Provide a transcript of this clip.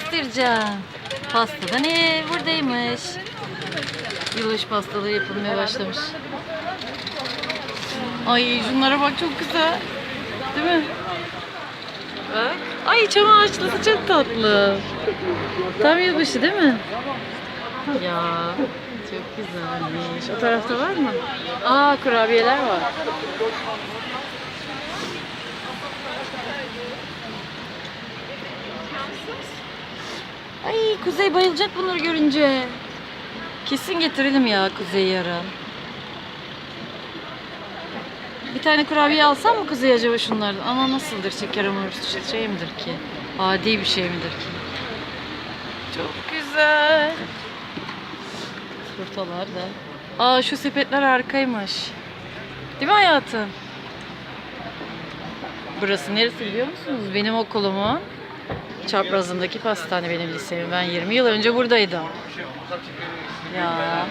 göstereceğim. Pastada ne? Buradaymış. Yılbaşı pastaları yapılmaya başlamış. Ay şunlara bak çok güzel. Değil mi? Bak. Ay çam ağaçlısı çok tatlı. Tam yılbaşı değil mi? Ya çok güzelmiş. O tarafta var mı? Aa kurabiyeler var. Ay Kuzey bayılacak bunları görünce. Kesin getirelim ya Kuzey yarın. Bir tane kurabiye alsam mı Kuzey acaba şunlardan? Ama nasıldır şeker hamur şey midir ki? Adi bir şey midir ki? Çok güzel. Turtalar da. Aa şu sepetler harikaymış. Değil mi hayatım? Burası neresi biliyor musunuz? Benim okulumun çaprazındaki pastane benim lisemin. Ben 20 yıl önce buradaydım. Ya.